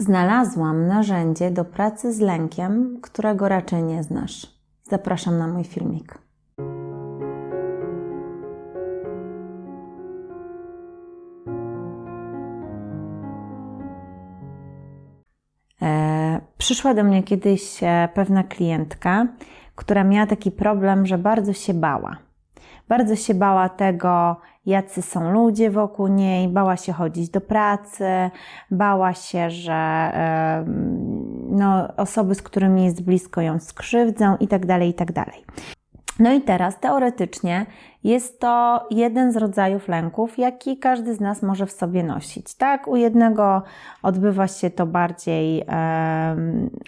Znalazłam narzędzie do pracy z lękiem, którego raczej nie znasz. Zapraszam na mój filmik. E, przyszła do mnie kiedyś e, pewna klientka, która miała taki problem, że bardzo się bała. Bardzo się bała tego, jacy są ludzie wokół niej, bała się chodzić do pracy, bała się, że no, osoby, z którymi jest blisko, ją skrzywdzą itd., itd. No i teraz teoretycznie jest to jeden z rodzajów lęków, jaki każdy z nas może w sobie nosić. Tak, u jednego odbywa się to bardziej e,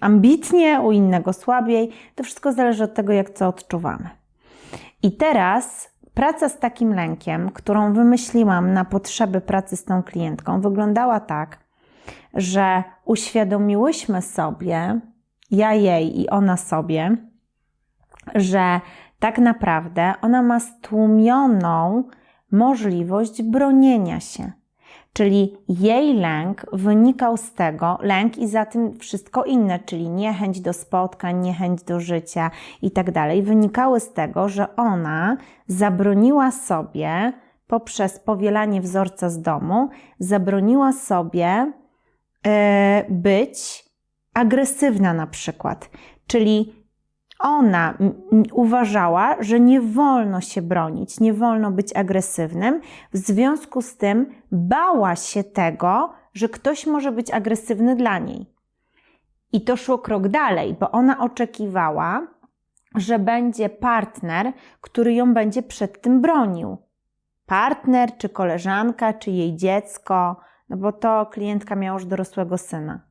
ambitnie, u innego słabiej. To wszystko zależy od tego, jak co odczuwamy. I teraz praca z takim lękiem, którą wymyśliłam na potrzeby pracy z tą klientką, wyglądała tak, że uświadomiłyśmy sobie, ja jej i ona sobie, że tak naprawdę ona ma stłumioną możliwość bronienia się. Czyli jej lęk wynikał z tego, lęk i za tym wszystko inne, czyli niechęć do spotkań, niechęć do życia i tak dalej, wynikały z tego, że ona zabroniła sobie poprzez powielanie wzorca z domu, zabroniła sobie e, być agresywna na przykład. Czyli ona uważała, że nie wolno się bronić, nie wolno być agresywnym. W związku z tym bała się tego, że ktoś może być agresywny dla niej. I to szło krok dalej, bo ona oczekiwała, że będzie partner, który ją będzie przed tym bronił. Partner, czy koleżanka, czy jej dziecko, no bo to klientka miała już dorosłego syna.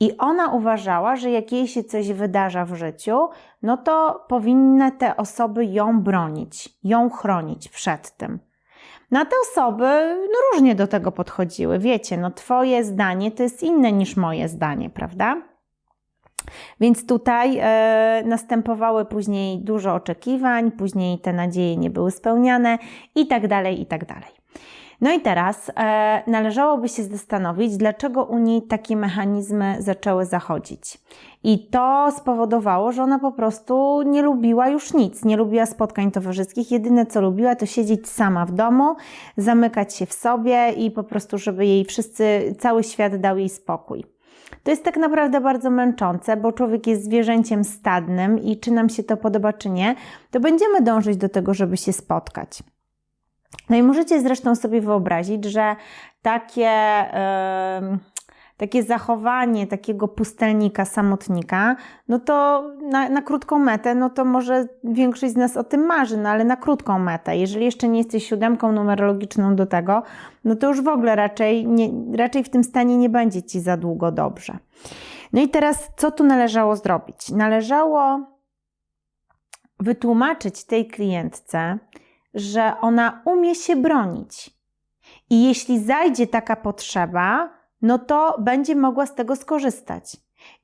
I ona uważała, że jak jej się coś wydarza w życiu, no to powinny te osoby ją bronić, ją chronić przed tym. Na te osoby no, różnie do tego podchodziły. Wiecie, no twoje zdanie to jest inne niż moje zdanie, prawda? Więc tutaj e, następowały później dużo oczekiwań, później te nadzieje nie były spełniane i tak dalej, i tak dalej. No i teraz e, należałoby się zastanowić, dlaczego u niej takie mechanizmy zaczęły zachodzić. I to spowodowało, że ona po prostu nie lubiła już nic, nie lubiła spotkań towarzyskich. Jedyne co lubiła to siedzieć sama w domu, zamykać się w sobie i po prostu, żeby jej wszyscy, cały świat dał jej spokój. To jest tak naprawdę bardzo męczące, bo człowiek jest zwierzęciem stadnym i czy nam się to podoba, czy nie, to będziemy dążyć do tego, żeby się spotkać. No i możecie zresztą sobie wyobrazić, że takie, yy, takie zachowanie takiego pustelnika, samotnika, no to na, na, krótką metę, no to może większość z nas o tym marzy, no ale na krótką metę. Jeżeli jeszcze nie jesteś siódemką numerologiczną do tego, no to już w ogóle raczej, nie, raczej w tym stanie nie będzie ci za długo dobrze. No i teraz, co tu należało zrobić? Należało wytłumaczyć tej klientce, że ona umie się bronić. I jeśli zajdzie taka potrzeba, no to będzie mogła z tego skorzystać.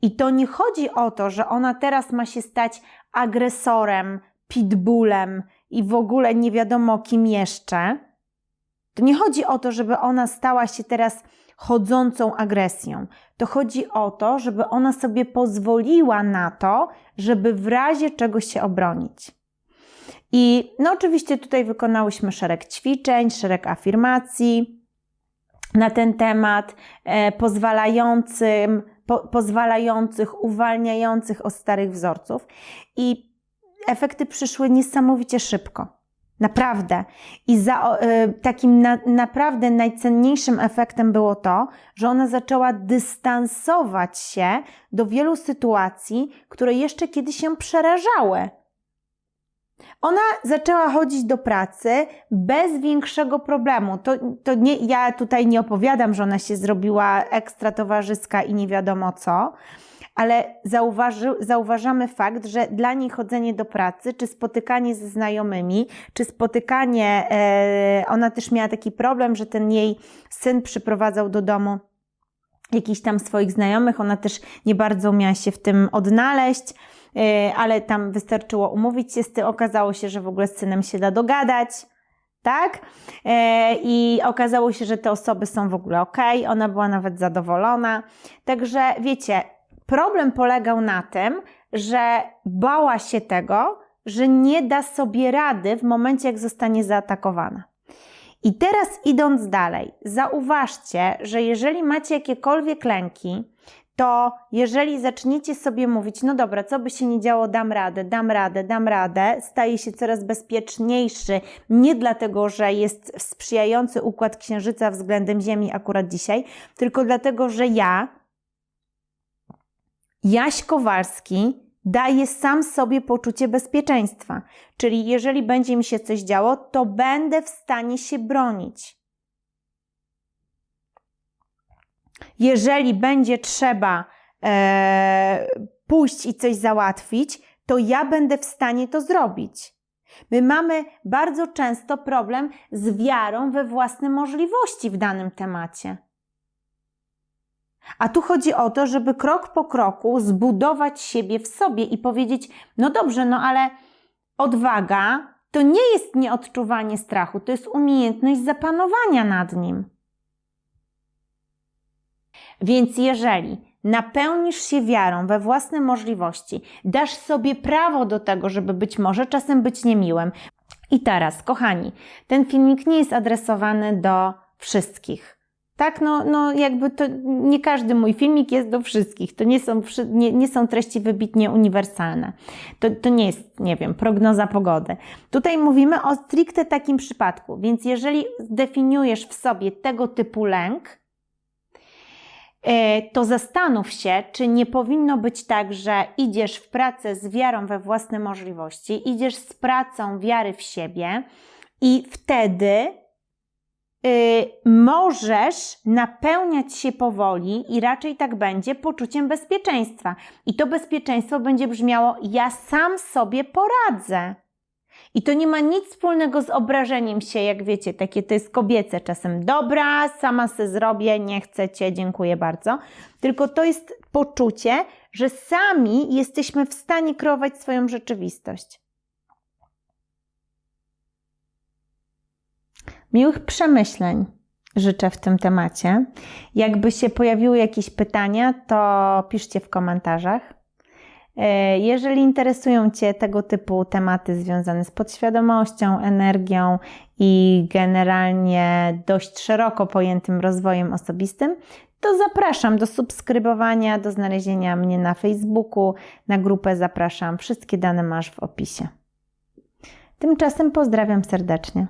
I to nie chodzi o to, że ona teraz ma się stać agresorem, pitbullem i w ogóle nie wiadomo kim jeszcze. To nie chodzi o to, żeby ona stała się teraz chodzącą agresją. To chodzi o to, żeby ona sobie pozwoliła na to, żeby w razie czegoś się obronić. I no oczywiście tutaj wykonałyśmy szereg ćwiczeń, szereg afirmacji na ten temat, e, pozwalającym, po, pozwalających, uwalniających od starych wzorców. I efekty przyszły niesamowicie szybko. Naprawdę. I za, y, takim na, naprawdę najcenniejszym efektem było to, że ona zaczęła dystansować się do wielu sytuacji, które jeszcze kiedyś się przerażały. Ona zaczęła chodzić do pracy bez większego problemu. To, to nie, ja tutaj nie opowiadam, że ona się zrobiła ekstra towarzyska i nie wiadomo co, ale zauważy, zauważamy fakt, że dla niej chodzenie do pracy, czy spotykanie ze znajomymi, czy spotykanie, e, ona też miała taki problem, że ten jej syn przyprowadzał do domu jakichś tam swoich znajomych, ona też nie bardzo umiała się w tym odnaleźć. E, ale tam wystarczyło umówić się z tym. Okazało się, że w ogóle z synem się da dogadać. tak? E, I okazało się, że te osoby są w ogóle ok, ona była nawet zadowolona. Także wiecie, problem polegał na tym, że bała się tego, że nie da sobie rady w momencie, jak zostanie zaatakowana. I teraz idąc dalej, zauważcie, że jeżeli macie jakiekolwiek lęki, to jeżeli zaczniecie sobie mówić, no dobra, co by się nie działo, dam radę, dam radę, dam radę, staje się coraz bezpieczniejszy, nie dlatego, że jest sprzyjający układ księżyca względem Ziemi akurat dzisiaj, tylko dlatego, że ja, Jaś Kowalski, daje sam sobie poczucie bezpieczeństwa. Czyli jeżeli będzie mi się coś działo, to będę w stanie się bronić. Jeżeli będzie trzeba e, pójść i coś załatwić, to ja będę w stanie to zrobić. My mamy bardzo często problem z wiarą we własne możliwości w danym temacie. A tu chodzi o to, żeby krok po kroku zbudować siebie w sobie i powiedzieć: No dobrze, no ale odwaga to nie jest nieodczuwanie strachu, to jest umiejętność zapanowania nad nim. Więc jeżeli napełnisz się wiarą we własne możliwości, dasz sobie prawo do tego, żeby być może czasem być niemiłym. I teraz, kochani, ten filmik nie jest adresowany do wszystkich. Tak, no, no jakby to nie każdy mój filmik jest do wszystkich. To nie są, nie, nie są treści wybitnie uniwersalne. To, to nie jest, nie wiem, prognoza pogody. Tutaj mówimy o stricte takim przypadku. Więc jeżeli zdefiniujesz w sobie tego typu lęk, e, to zastanów się, czy nie powinno być tak, że idziesz w pracę z wiarą we własne możliwości, idziesz z pracą wiary w siebie i wtedy możesz napełniać się powoli i raczej tak będzie poczuciem bezpieczeństwa. I to bezpieczeństwo będzie brzmiało: Ja sam sobie poradzę. I to nie ma nic wspólnego z obrażeniem się, jak wiecie, takie to jest kobiece czasem. Dobra, sama se zrobię, nie chcę cię, dziękuję bardzo. Tylko to jest poczucie, że sami jesteśmy w stanie kreować swoją rzeczywistość. Miłych przemyśleń życzę w tym temacie. Jakby się pojawiły jakieś pytania, to piszcie w komentarzach. E, jeżeli interesują Cię tego typu tematy związane z podświadomością, energią i generalnie dość szeroko pojętym rozwojem osobistym, to zapraszam do subskrybowania, do znalezienia mnie na Facebooku, na grupę zapraszam. Wszystkie dane masz w opisie. Tymczasem pozdrawiam serdecznie.